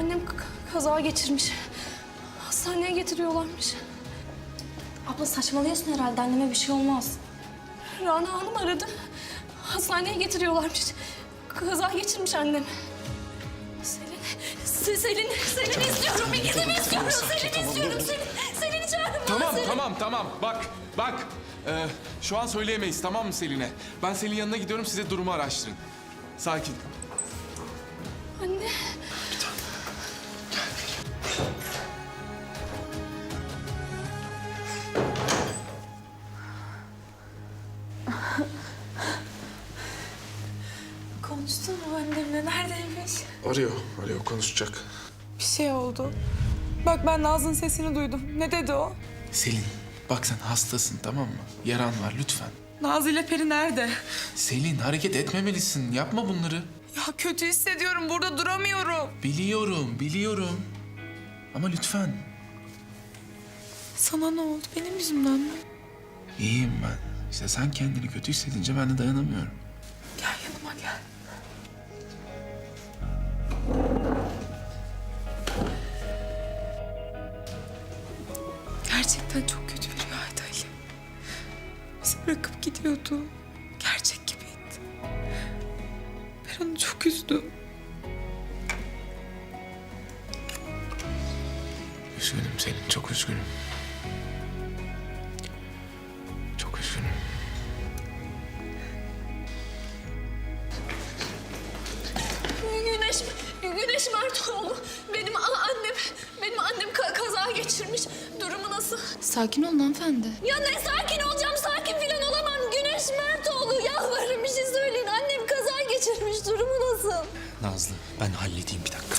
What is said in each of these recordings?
Annem kaza geçirmiş. Hastaneye getiriyorlarmış. Abla saçmalıyorsun herhalde. Anneme bir şey olmaz. Rana Hanım aradı. Hastaneye getiriyorlarmış. Kaza geçirmiş annem. Selin, Se- Selin, Selin'i istiyorum. İkizimi istiyorum. Selin'i istiyorum. Selin, Selin'i çağırın bana. Tamam Selin. tamam tamam bak bak. Ee, şu an söyleyemeyiz tamam mı Selin'e? Ben Selin yanına gidiyorum size durumu araştırın. Sakin. Anne. Konuştun mu annemle? Neredeymiş? Arıyor, arıyor konuşacak. Bir şey oldu. Bak ben Nazlı'nın sesini duydum. Ne dedi o? Selin bak sen hastasın tamam mı? Yaran var lütfen. Nazlı ile Peri nerede? Selin hareket etmemelisin yapma bunları. Ya kötü hissediyorum. Burada duramıyorum. Biliyorum biliyorum. Ama lütfen. Sana ne oldu? Benim yüzümden mi? İyiyim ben. İşte sen kendini kötü hissedince ben de dayanamıyorum. Gel yanıma gel. Gerçekten çok kötü bir rüyaydı Ali. Bizi bırakıp gidiyordu. Gerçek gibiydi. Ben onu çok üzdüm. Üzgünüm Selin çok üzgünüm. Çok üzgünüm. Güneş, Güneş Mertoğlu. Benim annem, benim annem ka- kaza geçirmiş. Durumu nasıl? Sakin olun hanımefendi. Ya ne sakin olacağım, sakin falan olamam. Güneş Mertoğlu, yalvarırım bir şey söyleyin. Annem kaza geçirmiş, durumu nasıl? Nazlı ben halledeyim bir dakika.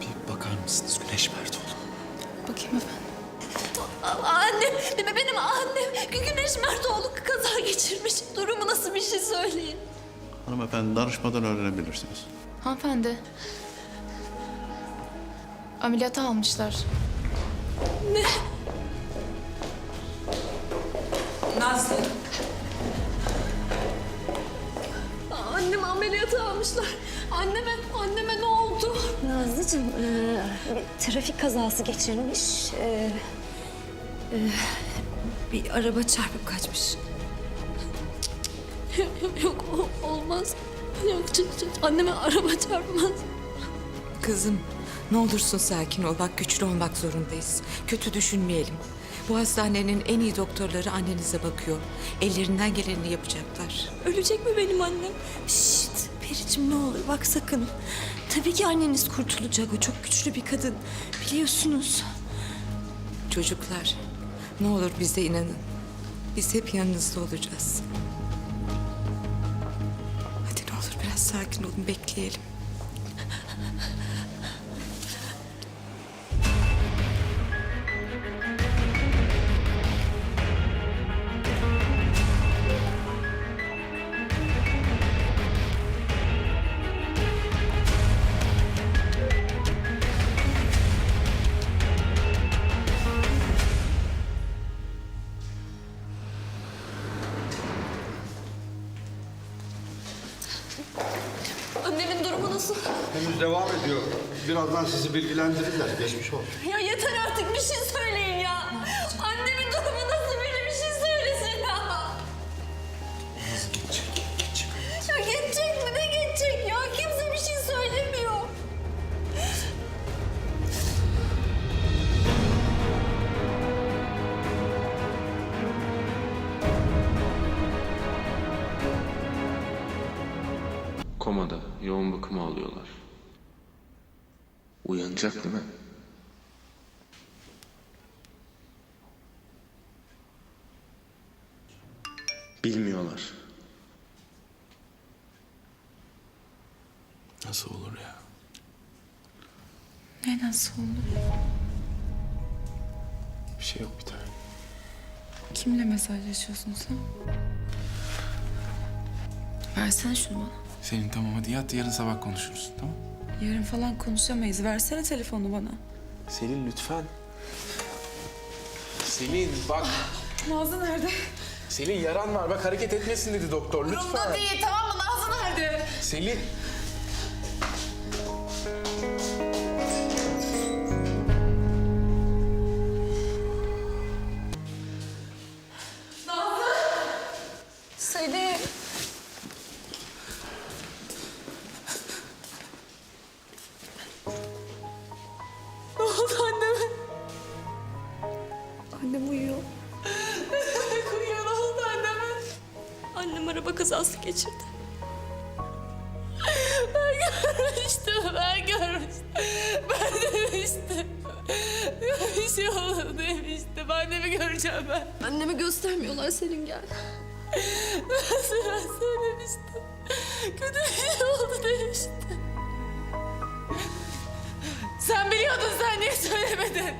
Bir bakar mısınız Güneş Mertoğlu? Bakayım efendim. A- Annem, be- benim annem Gü- Güneş Mertoğlu kaza geçirmiş. Durumu nasıl bir şey söyleyin. Hanımefendi danışmadan öğrenebilirsiniz. Hanımefendi. Ameliyata almışlar. Nazlı. Annem ameliyata almışlar. Anneme, anneme ne oldu? Nazlıcığım, e, bir trafik kazası geçirmiş. E, e, bir araba çarpıp kaçmış. Yok olmaz. Yok anneme araba çarpmaz. Kızım ne olursun sakin ol. Bak güçlü olmak zorundayız. Kötü düşünmeyelim. Bu hastanenin en iyi doktorları annenize bakıyor. Ellerinden geleni yapacaklar. Ölecek mi benim annem? Şşt Pericim ne olur bak sakın. Tabii ki anneniz kurtulacak. O çok güçlü bir kadın. Biliyorsunuz. Çocuklar ne olur bize inanın. Biz hep yanınızda olacağız. Hadi ne olur biraz sakin olun bekleyelim. Devam ediyor. Birazdan sizi bilgilendirirler. Geçmiş olsun. Ya yeter artık bir şey söyleyin ya. Annemin durumu nasıl biri bir şey söylesin ya. Ya geçecek mi? Ne geçecek ya? Kimse bir şey söylemiyor. Komada yoğun bakıma alıyorlar. Uyanacak değil mi? Bilmiyorlar. Nasıl olur ya? Ne nasıl oldu? Bir şey yok bir tane. Kimle mesajlaşıyorsun sen? Versene şunu bana. Selin tamam hadi yat yarın sabah konuşuruz tamam Yarın falan konuşamayız. Versene telefonu bana. Selin lütfen. Selin bak. Nazlı nerede? Selin yaran var bak hareket etmesin dedi doktor lütfen. değil tamam mı? Nazlı nerede? Selin. Demiştim. Bir şey oldu demiştim. Annemi göreceğim ben. Annemi göstermiyorlar Selin gel. Ben sana söylemiştim. Kötü bir şey oldu demiştim. Sen biliyordun sen niye söylemedin?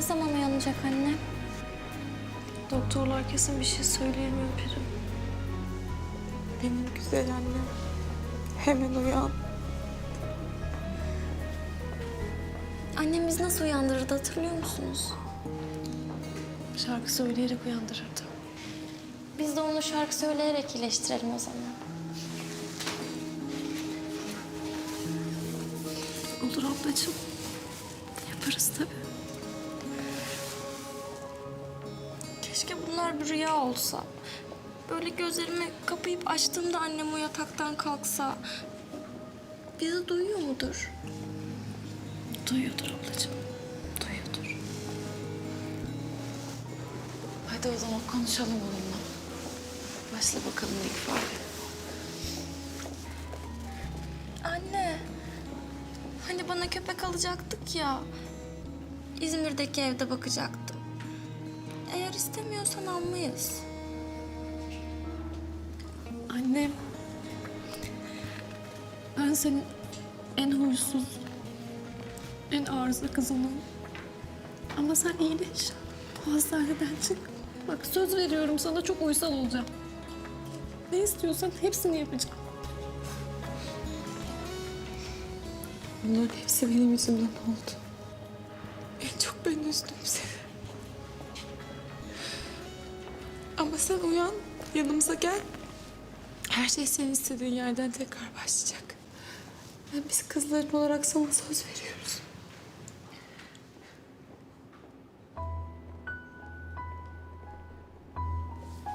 Ne zaman uyanacak anne? Doktorlar kesin bir şey söyleyemiyor Peri. Benim güzel annem. Hemen uyan. Annem bizi nasıl uyandırırdı hatırlıyor musunuz? Şarkı söyleyerek uyandırırdı. Biz de onu şarkı söyleyerek iyileştirelim o zaman. Olur ablacığım. Yaparız tabii. Rüya olsa. Böyle gözlerimi kapayıp açtığımda annem o yataktan kalksa. Bizi duyuyor mudur? Duyuyordur ablacığım. Duyuyordur. Hadi o zaman konuşalım onunla. Başla bakalım ilk fare. Anne. Hani bana köpek alacaktık ya. İzmir'deki evde bakacaktım. Eğer istemiyorsan almayız. Annem. Ben senin en huysuz, en arıza kızınım. Ama sen iyileş. Bu hastaneden çık. Bak söz veriyorum sana çok uysal olacağım. Ne istiyorsan hepsini yapacağım. Bunların hepsi benim yüzümden oldu. En çok ben üzdüm seni. Ama sen uyan, yanımıza gel. Her şey senin istediğin yerden tekrar başlayacak. Yani biz kızların olarak sana söz veriyoruz.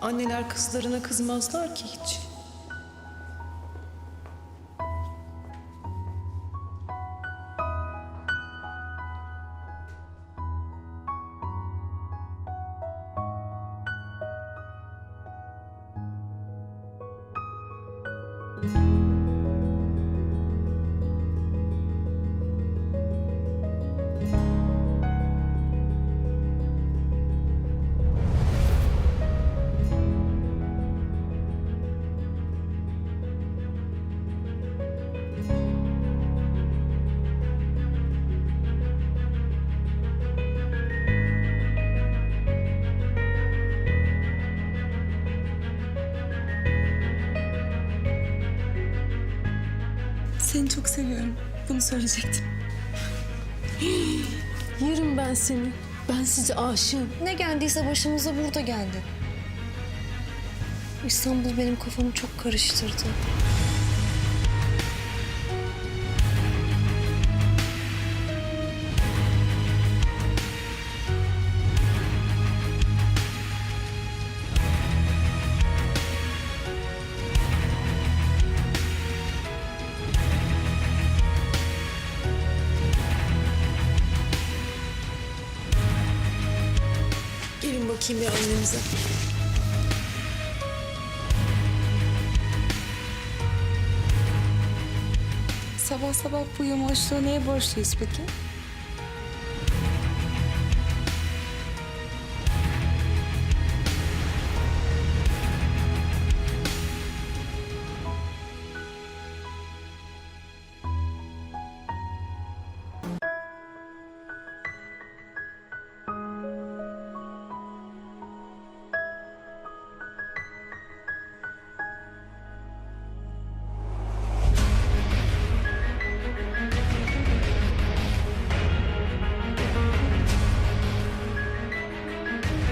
Anneler kızlarına kızmazlar ki hiç. Seni çok seviyorum. Bunu söyleyecektim. Yerim ben seni. Ben size aşığım. Ne geldiyse başımıza burada geldi. İstanbul benim kafamı çok karıştırdı. Bakayım bir annenize. Sabah sabah bu yamaçlığa neye borçluyuz peki?